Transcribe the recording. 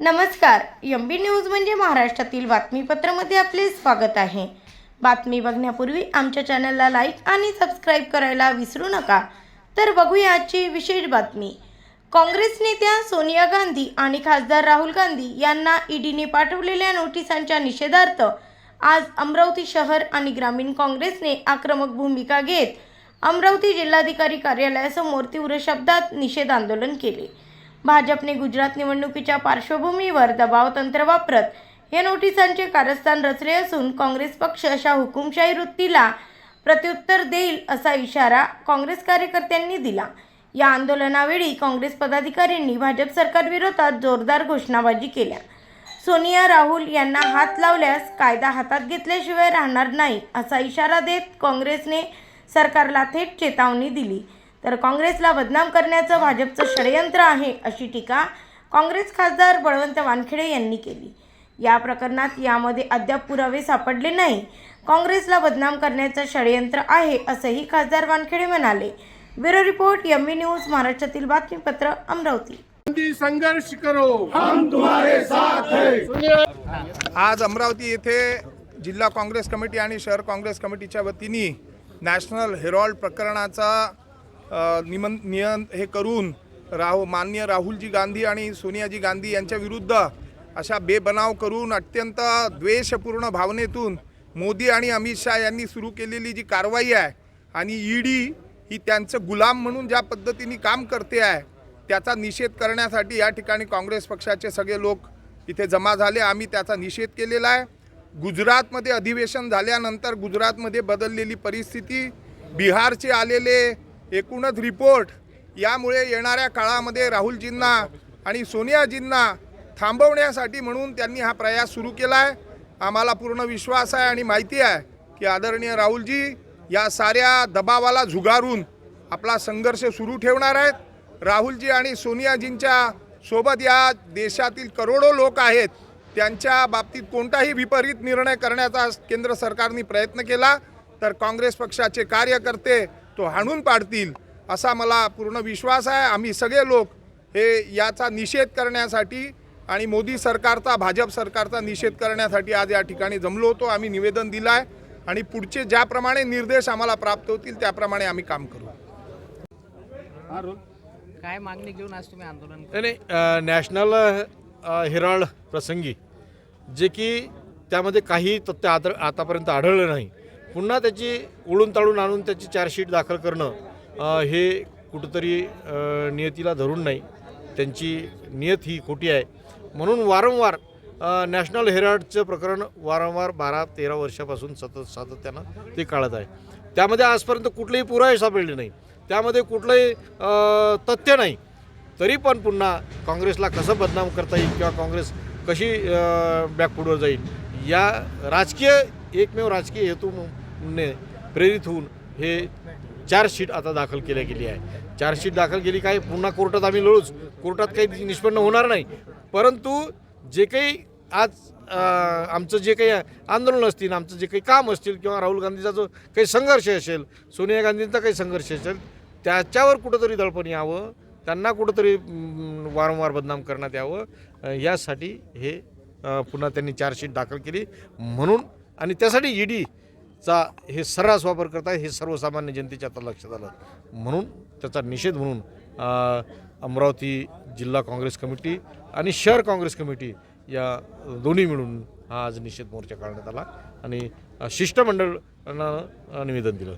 नमस्कार एम बी न्यूज म्हणजे महाराष्ट्रातील बातमीपत्रामध्ये आपले स्वागत आहे. बातमी बघण्यापूर्वी आमच्या चॅनलला लाईक आणि सबस्क्राईब करायला विसरू नका. तर बघूया आजची विशेष बातमी. काँग्रेस नेत्या सोनिया गांधी आणि खासदार राहुल गांधी यांना ईडीने पाठवलेल्या नोटिसांच्या निषेधार्थ आज अमरावती शहर आणि ग्रामीण काँग्रेसने आक्रमक भूमिका घेत अमरावती जिल्हाधिकारी कार्यालयासमोर तीव्र शब्दात निषेध आंदोलन केले. भाजपने गुजरात निवडणुकीच्या पार्श्वभूमीवर दबाव तंत्र वापरत या नोटिसांचे कारस्थान रचले असून काँग्रेस पक्ष अशा हुकुमशाही वृत्तीला प्रत्युत्तर देईल असा इशारा काँग्रेस कार्यकर्त्यांनी दिला. या आंदोलनावेळी काँग्रेस पदाधिकाऱ्यांनी भाजप सरकारविरोधात जोरदार घोषणाबाजी केल्या. सोनिया राहुल यांना हात लावल्यास कायदा हातात घेतल्याशिवाय राहणार नाही असा इशारा देत काँग्रेसने सरकारला थेट चेतावणी दिली. तर काँग्रेसला बदनाम करण्याचं भाजपचं षडयंत्र आहे अशी टीका काँग्रेस खासदार बळवंत वानखेडे यांनी केली. या प्रकरणात यामध्ये अद्याप पुरावे सापडले नाही. काँग्रेसला बदनाम करण्याचं षडयंत्र आहे असंही खासदार वानखेडे म्हणाले. ब्युरो रिपोर्ट एम न्यूज महाराष्ट्रातील बातमीपत्र अमरावती. संघर्ष करो. आज अमरावती येथे जिल्हा काँग्रेस कमिटी आणि शहर काँग्रेस कमिटीच्या वतीने नॅशनल हेरॉल्ड प्रकरणाचा निमन नियन हे करून राहू मान्य राहुलजी गांधी आणि सोनियाजी गांधी यांच्या विरुद्ध अशा बेबनाव करून अत्यंत द्वेषपूर्ण भावनेतून मोदी आणि अमित शाह यांनी सुरू केलेली जी कारवाई आहे आणि ईडी ही त्यांचं गुलाम म्हणून ज्या पद्धतीने काम करते आहे त्याचा निषेध करण्यासाठी या ठिकाणी काँग्रेस पक्षाचे सगळे लोक इथे जमा झाले. आम्ही त्याचा निषेध केलेला आहे. गुजरातमध्ये अधिवेशन झाल्यानंतर गुजरातमध्ये बदललेली परिस्थिती बिहारचे आलेले एकूणच रिपोर्ट यामुळे येणाऱ्या काळामध्ये राहुलजींना आणि सोनियाजींना थांबवण्यासाठी म्हणून त्यांनी हा प्रयास सुरू केला आहे आम्हाला पूर्ण विश्वास आहे आणि माहिती आहे की आदरणीय राहुलजी या साऱ्या दबावाला झुगारून आपला संघर्ष सुरू ठेवणार आहेत. राहुलजी आणि सोनियाजींच्या सोबत या देशातील करोडो लोक आहेत. त्यांच्या बाबतीत कोणताही विपरीत निर्णय करण्याचा केंद्र सरकारने प्रयत्न केला. तर काँग्रेस पक्षाचे कार्यकर्ते तो हाणून पाडतील असा मला पूर्ण विश्वास आहे. आम्ही सगळे लोक हे याचा निषेध करण्यासाठी आणि मोदी सरकारचा भाजप सरकारचा निषेध करण्यासाठी आज या ठिकाणी जमलो होतो. आम्ही निवेदन दिलं आहे आणि पुढचे ज्याप्रमाणे निर्देश आम्हाला प्राप्त होतील त्याप्रमाणे आम्ही काम करू. काय मागणी घेऊन आज तुम्ही आंदोलन नाही नॅशनल हेराल्ड प्रसंगी जे की त्यामध्ये काही तथ्य आद आतापर्यंत आढळलं नाही. पुन्हा त्याची उडून ताळून आणून त्याची चार्जशीट दाखल करणं हे कुठंतरी नियतीला धरून नाही. त्यांची नियत ही खोटी आहे. म्हणून वारंवार नॅशनल हेराल्डचं प्रकरण वारंवार बारा तेरा वर्षापासून सतत सातत्यानं ते काढत आहे. त्यामध्ये आजपर्यंत कुठलेही पुरावे सापडले नाही. त्यामध्ये कुठलंही तथ्य नाही. तरी पण पुन्हा काँग्रेसला कसं बदनाम करता येईल किंवा काँग्रेस कशी बॅकफुडवर जाईल या राजकीय एकमेव राजकीय हेतू ने प्रेरित होऊन हे चार्जशीट आता दाखल केल्या गेली आहे. चार्जशीट दाखल केली काय? पुन्हा कोर्टात आम्ही लढूच कोर्टात काही निष्पन्न होणार नाही. परंतु जे काही आज आमचं जे काही आंदोलन असतील आमचं जे काही काम असतील किंवा राहुल गांधीचा जो काही संघर्ष असेल सोनिया गांधींचा काही संघर्ष असेल त्याच्यावर कुठंतरी दडपण यावं. त्यांना कुठंतरी वारंवार बदनाम करण्यात यावं. यासाठी हे पुन्हा त्यांनी चार्जशीट दाखल केली म्हणून आणि त्यासाठी चा हे सर्रास वापर करतात हे सर्वसामान्य जनतेच्या आता लक्षात आलं. म्हणून त्याचा निषेध म्हणून अमरावती जिल्हा काँग्रेस कमिटी आणि शहर काँग्रेस कमिटी या दोन्ही मिळून हा आज निषेध मोर्चा काढण्यात आला आणि शिष्टमंडळानं निवेदन दिलं.